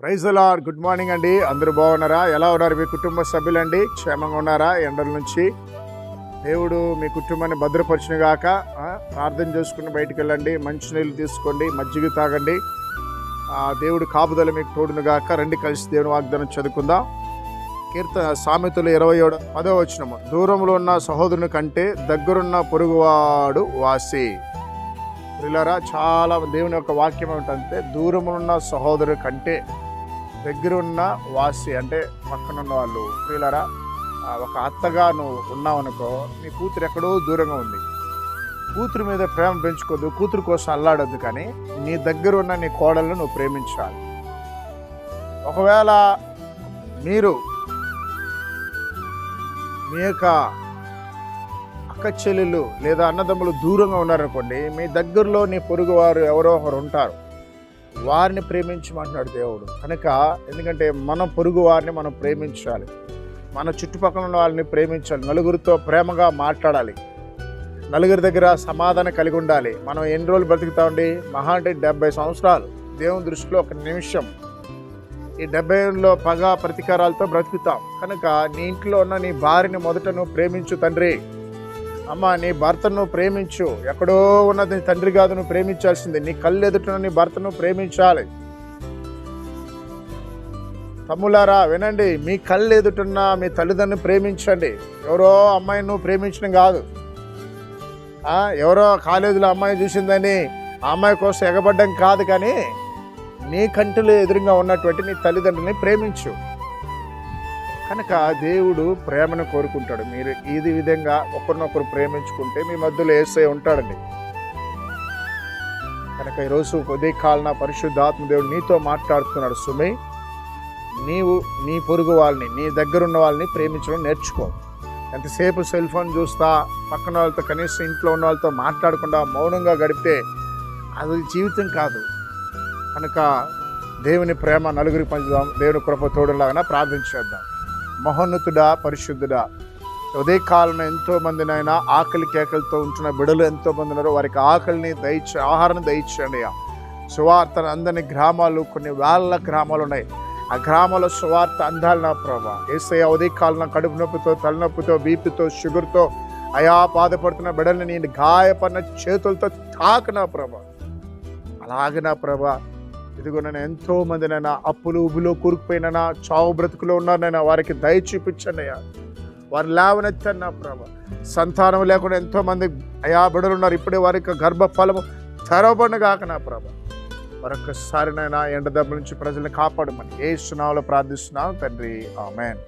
Praise lord. Good morning అండి. అందరూ బాగున్నారా? ఎలా ఉన్నారు మీ కుటుంబ సభ్యులండి? క్షేమంగా ఉన్నారా? ఎండల నుంచి దేవుడు మీ కుటుంబాన్ని భద్రపరిచిన గాక ప్రార్థన చేసుకుని బయటికి వెళ్ళండి. మంచినీళ్ళు తీసుకోండి. మజ్జిగ తాగండి. దేవుడు కాపుదల మీకు తోడును గాక. రండి కలిసి దేవుని వాగ్దానం చదువుకుందాం. కీర్త సామెతలు ఇరవై ఏడు పదో వచ్చినము దూరంలో ఉన్న సహోదరుని కంటే దగ్గరున్న పొరుగువాడు వాసి. పిల్లరా చాలా దేవుని యొక్క వాక్యం ఏమిటంటే దూరంలో ఉన్న సహోదరు కంటే దగ్గరున్న వాసి అంటే పక్కన ఉన్న వాళ్ళు ప్రియులరా ఒక అత్తగా నువ్వు ఉన్నావు అనుకో నీ కూతురు ఎక్కడో దూరంగా ఉంది. కూతురు మీద ప్రేమ పెంచుకోదు కూతురు కోసం అల్లాడొద్దు కానీ నీ దగ్గర ఉన్న నీ కోడలను నువ్వు ప్రేమించాలి. ఒకవేళ మీరు మీ యొక్క అక్క చెల్లెలు లేదా అన్నదమ్ములు దూరంగా ఉన్నారనుకోండి మీ దగ్గరలో నీ పొరుగు వారు ఎవరో ఒకరు ఉంటారు. వారిని ప్రేమించమంటున్నాడు దేవుడు. కనుక ఎందుకంటే మన పొరుగు వారిని మనం ప్రేమించాలి. మన చుట్టుపక్కల ఉన్న వాళ్ళని ప్రేమించాలి. నలుగురితో ప్రేమగా మాట్లాడాలి. నలుగురి దగ్గర సమాధానం కలిగి ఉండాలి. మనం ఎన్ని రోజులు బ్రతుకుతామండి మహా అంటే డెబ్బై సంవత్సరాలు. దేవుని దృష్టిలో ఒక నిమిషం. ఈ డెబ్బై ఏళ్ళలో పగ ప్రతీకారాలతో బ్రతుకుతాం. కనుక నీ ఇంట్లో ఉన్న నీ భార్యని మొదట నువ్వు ప్రేమించు తండ్రి. అమ్మ నీ భర్తను ప్రేమించు. ఎక్కడో ఉన్నది నీ తండ్రి కాదు నువ్వు ప్రేమించాల్సింది. నీ కళ్ళు ఎదుట నీ భర్తను ప్రేమించాలి. తమ్ములారా వినండి. మీ కళ్ళు ఎదుటున్న మీ తల్లిదండ్రుని ప్రేమించండి. ఎవరో అమ్మాయిని నువ్వు ప్రేమించడం కాదు. ఆ, ఎవరో కాలేజీలో అమ్మాయి చూసిందని ఆ అమ్మాయి కోసం ఎగబడ్డం కాదు కానీ నీ కంటిలో ఎదురుగా ఉన్నటువంటి నీ తల్లిదండ్రుల్ని ప్రేమించు. కనుక దేవుడు ప్రేమను కోరుకుంటాడు. మీరు ఇది విధంగా ఒకరినొకరు ప్రేమించుకుంటే మీ మధ్యలో ఏసై ఉంటాడండి. కనుక ఈరోజు ఉదయకాలన పరిశుద్ధాత్మ దేవుడు నీతో మాట్లాడుతున్నాడు. సుమి నీవు నీ పొరుగు వాళ్ళని నీ దగ్గర ఉన్న వాళ్ళని ప్రేమించడం నేర్చుకో. ఎంతసేపు సెల్ ఫోన్ చూస్తా పక్కన వాళ్ళతో కనీసం ఇంట్లో ఉన్న వాళ్ళతో మాట్లాడకుండా మౌనంగా గడిపితే అది జీవితం కాదు. కనుక దేవుని ప్రేమ నలుగురికి పంచుదాం. దేవుని కృప తోడులాగా ప్రార్థించేద్దాం మహోన్నతుడా పరిశుద్ధుడా. ఉదయకాలం ఎంతో మందినైనా ఆకలి కేకలతో ఉంటున్న బిడలు ఎంతో మంది ఉన్నారు వారికి ఆకలిని దయచే ఆహారాన్ని దయచేయండి సువార్త అందని గ్రామాలు కొన్ని వేల గ్రామాలు ఉన్నాయి. ఆ గ్రామాల సువార్త అందాలి నా ప్రభా. ఏసయ్య ఉదయకాలం కడుపు నొప్పితో తలనొప్పితో బీపీతో షుగర్తో అయా బాధపడుతున్న బిడల్ని నేను గాయపడిన చేతులతో తాకు నా ప్రభా. అలాగే నా ప్రభా ఇదిగో నేను ఎంతో మంది నైనా అప్పులు ఉబులో కూరుకుపోయినా చావు బ్రతుకులో ఉన్నారనైనా వారికి దయ చూపించండి అయ్యా. వారు లేవనెత్తాను నా ప్రభా. సంతానం లేకుండా ఎంతో మంది అయా బిడలు ఉన్నారు. ఇప్పుడే వారికి గర్భఫలము తెరవబడిన కాక నా ప్రభా. మరొకసారి నైనా ఎండ దెబ్బ నుంచి ప్రజల్ని కాపాడమని ఏ సునావలో ప్రార్థిస్తున్నాను తండ్రి. ఆమెన్.